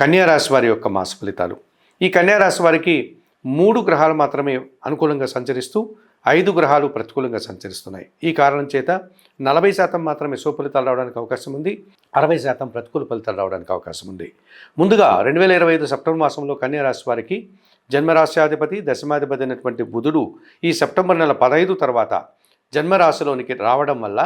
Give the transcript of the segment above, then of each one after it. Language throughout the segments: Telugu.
కన్యారాశి వారి యొక్క మాస ఫలితాలు. ఈ కన్యారాశి వారికి మూడు గ్రహాలు మాత్రమే అనుకూలంగా సంచరిస్తూ ఐదు గ్రహాలు ప్రతికూలంగా సంచరిస్తున్నాయి. ఈ కారణం చేత నలభై శాతం మాత్రమే ఫలితాలు రావడానికి అవకాశం ఉంది. అరవై శాతం ప్రతికూల ఫలితాలు రావడానికి అవకాశం ఉంది. ముందుగా రెండు వేల ఇరవై ఐదు సెప్టెంబర్ మాసంలో కన్యారాశి వారికి జన్మరాశ్యాధిపతి దశమాధిపతి అయినటువంటి బుధుడు ఈ సెప్టెంబర్ నెల పదహైదు తర్వాత జన్మరాశిలోనికి రావడం వల్ల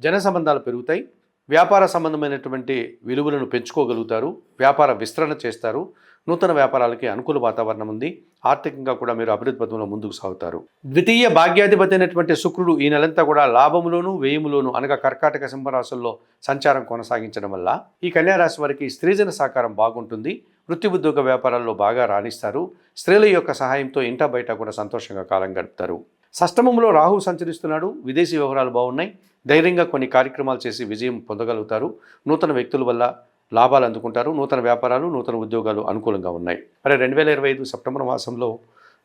జన సంబంధాలు పెరుగుతాయి. వ్యాపార సంబంధమైనటువంటి విలువలను పెంచుకోగలుగుతారు వ్యాపార విస్తరణ చేస్తారు నూతన వ్యాపారాలకి అనుకూల వాతావరణం ఉంది. ఆర్థికంగా కూడా మీరు అభివృద్ధి పథంలో ముందుకు సాగుతారు. ద్వితీయ భాగ్యాధిపతి అయినటువంటి శుక్రుడు ఈ నెలంతా కూడా లాభములోను వ్యయములోను అనగా కర్కాటక సింహరాశుల్లో సంచారం కొనసాగించడం వల్ల ఈ కన్యారాశి వారికి స్త్రీజన సహకారం బాగుంటుంది. వృత్తి ఉద్యోగ వ్యాపారాల్లో బాగా రాణిస్తారు. స్త్రీల యొక్క సహాయంతో ఇంటా బయట కూడా సంతోషంగా కాలం గడుపుతారు. సష్టమంలో రాహు సంచరిస్తున్నాడు. విదేశీ వ్యవహారాలు బాగున్నాయి. ధైర్యంగా కొన్ని కార్యక్రమాలు చేసి విజయం పొందగలుగుతారు. నూతన వ్యక్తుల వల్ల లాభాలు అందుకుంటారు. నూతన వ్యాపారాలు నూతన ఉద్యోగాలు అనుకూలంగా ఉన్నాయి. మరి రెండు వేల ఇరవై ఐదు సెప్టెంబర్ మాసంలో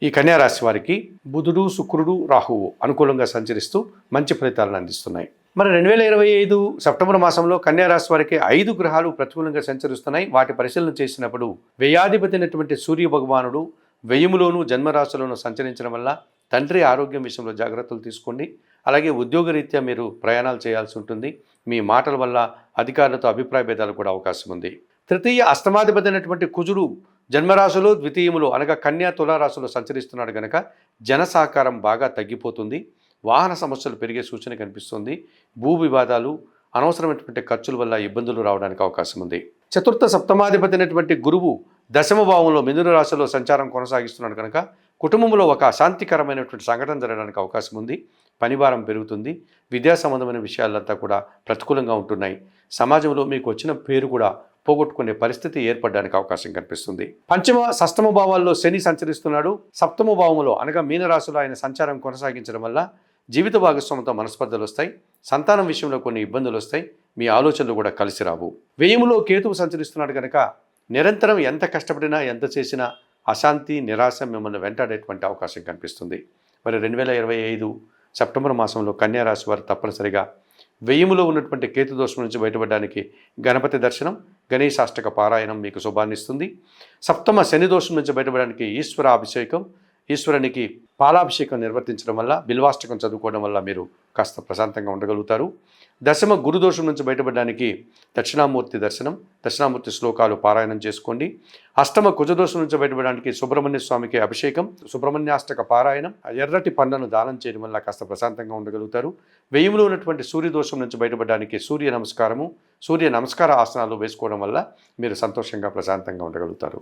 ఈ కన్యారాశి వారికి బుధుడు శుక్రుడు రాహువు అనుకూలంగా సంచరిస్తూ మంచి ఫలితాలను అందిస్తున్నాయి. మరి రెండు వేల ఇరవై ఐదు సెప్టెంబర్ మాసంలో కన్యారాశి వారికి ఐదు గ్రహాలు ప్రతికూలంగా సంచరిస్తున్నాయి. వాటి పరిశీలన చేసినప్పుడు వ్యయాధిపతి అయినటువంటి సూర్య భగవానుడు వ్యయములోను జన్మరాశిలోను సంచరించడం వల్ల తండ్రి ఆరోగ్యం విషయంలో జాగ్రత్తలు తీసుకోండి. అలాగే ఉద్యోగరీత్యా మీరు ప్రయాణాలు చేయాల్సి ఉంటుంది. మీ మాటల వల్ల అధికారులతో అభిప్రాయ భేదాలు కూడా అవకాశం ఉంది. తృతీయ అష్టమాధిపతి అయినటువంటి కుజుడు జన్మరాశులు ద్వితీయములు అనగా కన్యా తులారాశులు సంచరిస్తున్నాడు గనక జన సహకారం బాగా తగ్గిపోతుంది. వాహన సమస్యలు పెరిగే సూచన కనిపిస్తుంది. భూ వివాదాలు అనవసరమైనటువంటి ఖర్చుల వల్ల ఇబ్బందులు రావడానికి అవకాశం ఉంది. చతుర్థ సప్తమాధిపతి అయినటువంటి గురువు దశమ భావంలో మిథున రాశిలో సంచారం కొనసాగిస్తున్నాడు కనుక కుటుంబంలో ఒక అశాంతికరమైనటువంటి సంఘటన జరగడానికి అవకాశం ఉంది. పనిభారం పెరుగుతుంది. విద్యా సంబంధమైన విషయాలంతా కూడా ప్రతికూలంగా ఉంటున్నాయి. సమాజంలో మీకు వచ్చిన పేరు కూడా పోగొట్టుకునే పరిస్థితి ఏర్పడడానికి అవకాశం కనిపిస్తుంది. పంచమ షష్టమ భావాల్లో శని సంచరిస్తున్నాడు. సప్తమ భావంలో అనగా మీనరాశిలో ఆయన సంచారం కొనసాగించడం వల్ల జీవిత భాగస్వామితో మనస్పర్ధలు వస్తాయి. సంతానం విషయంలో కొన్ని ఇబ్బందులు వస్తాయి. మీ ఆలోచనలు కూడా కలిసి రావు. వ్యయములో కేతువు సంచరిస్తున్నాడు కనుక నిరంతరం ఎంత కష్టపడినా ఎంత చేసినా అశాంతి నిరాశ మిమ్మల్ని వెంటాడేటువంటి అవకాశం కనిపిస్తుంది. మరి రెండు వేల ఇరవై ఐదు సెప్టెంబర్ మాసంలో కన్యారాశి వారు తప్పనిసరిగా వెయ్యిములో ఉన్నటువంటి కేతు దోషం నుంచి బయటపడడానికి గణపతి దర్శనం గణేశాష్టక పారాయణం మీకు శుభాన్నిస్తుంది. సప్తమ శని దోషం నుంచి బయటపడడానికి ఈశ్వర అభిషేకం ఈశ్వరునికి పాలాభిషేకం నిర్వర్తించడం వల్ల బిల్వాష్టకం చదువుకోవడం వల్ల మీరు కాస్త ప్రశాంతంగా ఉండగలుగుతారు. దశమ గురుదోషం నుంచి బయటపడడానికి దక్షిణామూర్తి దర్శనం దక్షిణామూర్తి శ్లోకాలు పారాయణం చేసుకోండి. అష్టమ కుజదోషం నుంచి బయటపడడానికి సుబ్రహ్మణ్య స్వామికి అభిషేకం సుబ్రహ్మణ్యాష్టక పారాయణం ఎర్రటి పండ్లను దానం చేయడం వల్ల కాస్త ప్రశాంతంగా ఉండగలుగుతారు. వెయ్యిలో ఉన్నటువంటి సూర్యదోషం నుంచి బయటపడడానికి సూర్య నమస్కారము సూర్య నమస్కార ఆసనాలు వేసుకోవడం వల్ల మీరు సంతోషంగా ప్రశాంతంగా ఉండగలుగుతారు.